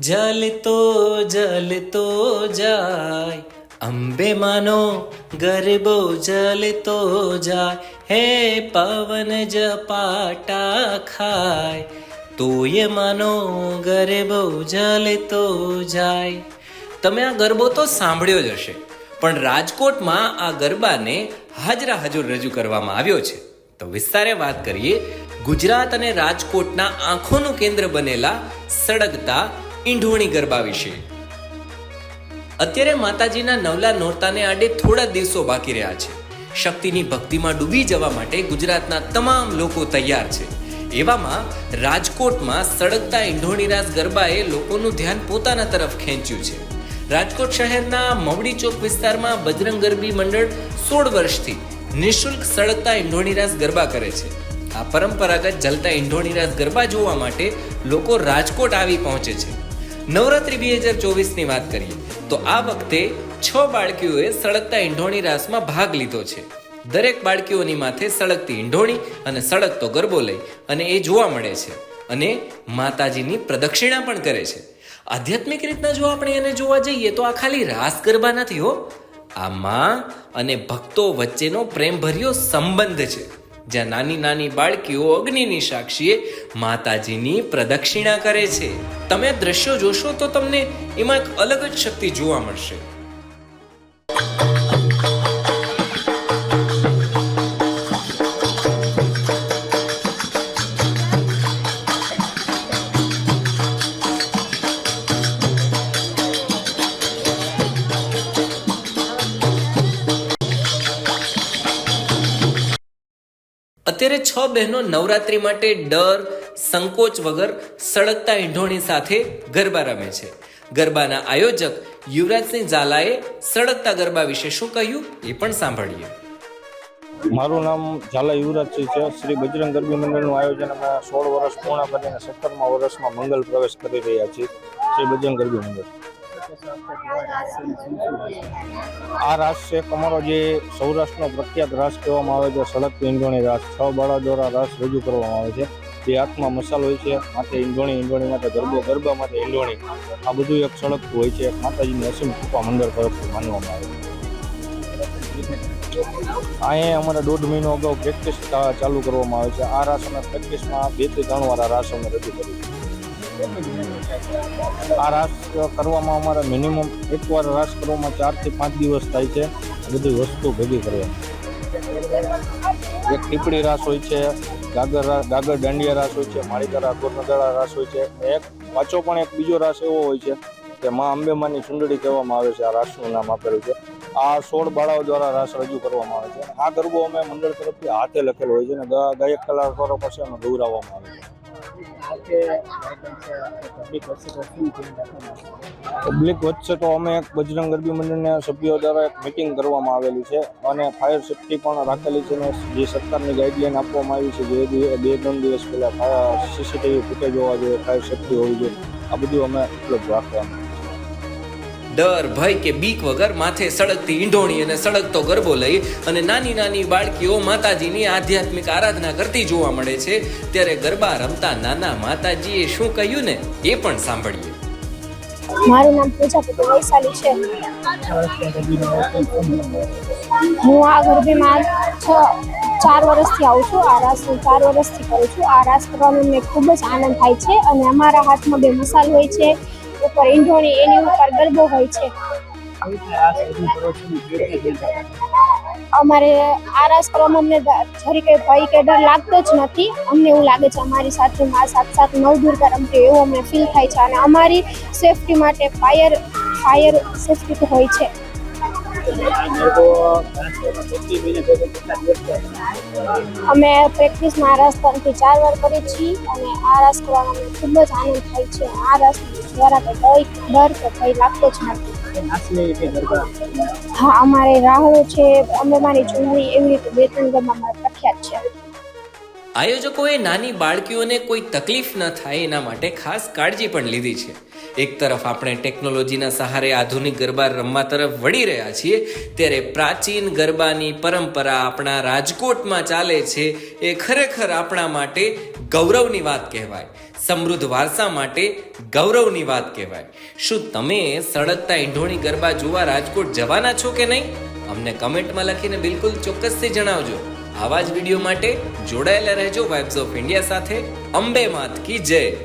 જલતો જલતો જાય અંબે માનો ગરબો જલતો જાય હે પવન જપાટા ખાય તોય માનો ગરબો જલતો જાય તમે આ ગરબો તો સાંભળ્યો જ હશે, પણ રાજકોટમાં આ ગરબાને હાજરા હજુર રજૂ કરવામાં આવ્યો છે. તો વિસ્તારે વાત કરીએ, ગુજરાત અને રાજકોટના આંખોનું કેન્દ્ર બનેલા સળગતા ઈંઢોણી ગરબા વિશે અત્યારે માતાજીના નવલા નોરતાને આડે થોડા દિવસો બાકી રહ્યા છે. શક્તિની ભક્તિમાં ડૂબી જવા માટે ગુજરાતના તમામ લોકો તૈયાર છે. એવામાં રાજકોટમાં સળગતા ઈંઢોણીરાસ ગરબાએ લોકોનું ધ્યાન પોતાના તરફ ખેંચ્યું છે. રાજકોટ શહેરના મવડી ચોક વિસ્તારમાં બજરંગ ગરબી મંડળ સોળ વર્ષથી નિઃશુલ્ક સળગતા ઈંઢોણીરાસ ગરબા કરે છે. આ પરંપરાગત જલતા ઈંઢોણીરાસ ગરબા જોવા માટે લોકો રાજકોટ આવી પહોંચે છે. નવરાત્રી બે હજાર ચોવીસની વાત કરીએ, તો આ વખતે છ બાળકીઓએ સળગતા ઈંઢોણી રાસમાં ભાગ લીધો છે. દરેક બાળકીઓની માથે સળગતી ઈંઢોણી અને સળગતો ગરબો લઈ અને એ જોવા મળે છે અને માતાજીની પ્રદક્ષિણા પણ કરે છે. આધ્યાત્મિક રીતના જો આપણે એને જોવા જઈએ, તો આ ખાલી રાસ ગરબા નથી હો. આ માં અને ભક્તો વચ્ચેનો પ્રેમભર્યો સંબંધ છે. જ્યાં નાની નાની બાળકીઓ અગ્નિની સાક્ષીએ માતાજીની પ્રદક્ષિણા કરે છે. તમે દ્રશ્યો જોશો તો તમને એમાં એક અલગ જ શક્તિ જોવા મળશે. અત્યારે છ બહેનો નવરાત્રી માટે ડર, સંકોચ વગર સળગતા ઈંઢોણી સાથે ગરબા રમે છે. ગરબાના આયોજક યુવરાજસિંહ ઝાલાએ સળગતા ગરબા વિશે શું કહ્યું એ પણ સાંભળીએ. મારું નામ ઝાલા યુવરાજસિંહ છે. શ્રી બજરંગ ગરબી મંડળનું આયોજન અમે સોળ વર્ષ પૂર્ણ કરીને સત્તરમા વર્ષમાં મંગલ પ્રવેશ કરી રહ્યા છીએ. શ્રી બજરંગ ગરબી મંડળ. આ રાસ છે તમારો જે સૌરાષ્ટ્રનો પ્રખ્યાત રાસ કહેવામાં આવે છે સડક ઈંડોણી રાસ. છ બાળા દ્વારા રાસ રજૂ કરવામાં આવે છે. જે હાથમાં મસાલ હોય છે, માથે ઈંડોણી ઈંડોણી માટે ગરબો, ગરબા માટે ઈંડોણી આ બધું એક સળગતું હોય છે. માતાજીની અસીમ કૃપા મંડળ તરફથી માનવામાં આવે છે. અહીંયા અમારે દોઢ મહિનો અગાઉ પ્રેક્ટિસ ચાલુ કરવામાં આવે છે. આ રાસ અમે પ્રેક્ટિસમાં બેથી ત્રણ વાર આ રાસ અમે રજૂ કરીએ છીએ. આ રાસ કરવામાં અમારે મિનિમમ એકવાર રાસ કરવામાં ચારથી પાંચ દિવસ થાય છે. બધી વસ્તુ ભેગી કરવા એક ટીપડી રાસ હોય છે, ગાગર ગાગર દાંડિયા રાસ હોય છે માળીકરા ગોરનગળા રાસ હોય છે એક પાછો પણ એક બીજો રાસ એવો હોય છે કે મા અંબેમાની ચુંડળી કહેવામાં આવે છે, આ રાસનું નામ આપેલું છે. આ સોળ બાળાઓ દ્વારા રાસ રજૂ કરવામાં આવે છે. આ ગરબો અમે મંડળ તરફથી હાથે લખેલો હોય છે અને ગાયક કલાકારો પાસે અમે દોરાવવામાં આવે છે. પબ્લિક વચ્ચે તો અમે એક બજરંગ ગરબી મંડળના સભ્યો દ્વારા એક મિટિંગ કરવામાં આવેલી છે અને ફાયર સેફ્ટી પણ રાખેલી છે અને જે સરકારની ગાઈડલાઈન આપવામાં આવી છે જે બે, ત્રણ દિવસ પહેલાં સીસીટીવી ફૂટેજ હોવા જોઈએ ફાયર સેફ્ટી હોવી જોઈએ, આ બધું અમે ઉપલબ્ધ રાખવાનું ડર, ભય કે બીક વગર માથે સળગતી ઈંઢોણી અને સળગતો ગરબો લઈ અને નાની નાની બાળકીઓ માતાજીની આધ્યાત્મિક આરાધના કરતી જોવા મળે છે, ત્યારે ગરબા રમતા નાના માતાજીએ શું કહ્યું ને એ પણ સાંભળીએ. મારું નામ પ્રજાપતિ વૈશાલી છે. હું આ ગરબીમાં છ, ચાર વર્ષથી આવું છું, આ રાસ ચાર વર્ષથી કરું છું. આ રાસ કરવામાં મને ખૂબ જ આનંદ થાય છે અને અમારા હાથમાં બે મસાલ હોય છે. ઉપર ઈંઢોણી એની ઉપર ગરબો હોય છે. અમારે આ રાસ અમને જરી કંઈ ભય કે ડર લાગતો જ નથી. અમને એવું લાગે છે અમારી સાથે મા સાથ સાત નવ દુર્ગા રમતી એવું અમને ફીલ થાય છે. અને અમારી સેફટી માટે ફાયર ફાયર સેફટી હોય છે. અમે પ્રેક્ટિસમાં આ રાસ ત્રણથી ચાર વાર કરી છીએ અને આ રાસ કરવાનો અમને ખૂબ જ આનંદ થાય છે. આ રાસ દ્વારા તો કોઈ ડર કે ભય લાગતો જ નથી. હા, અમારે રાહુલ છે, અમે મારી ચૂંટણી એવી રીતે બે ત્રણ ગરબામાં પ્રખ્યાત છે. આયોજકોએ નાની બાળકીઓને કોઈ તકલીફ ન થાય એના માટે ખાસ કાળજી પણ લીધી છે. એક તરફ આપણે ટેકનોલોજીના સહારે આધુનિક ગરબા રમવા તરફ વળી રહ્યા છીએ, ત્યારે પ્રાચીન ગરબાની પરંપરા આપણા રાજકોટમાં ચાલે છે એ ખરેખર આપણા માટે ગૌરવની વાત કહેવાય. સમૃદ્ધ વારસા માટે ગૌરવની વાત કહેવાય. શું તમે સળગતા ઈંઢોણી ગરબા જોવા રાજકોટ જવાના છો કે નહીં? અમને કમેન્ટમાં લખીને બિલકુલ ચોક્કસથી જણાવજો. આવા જ વીડિયો માટે જોડાયેલા રહેજો વાઇબ્સ ઓફ ઇન્ડિયા સાથે. અંબે માત કી જય.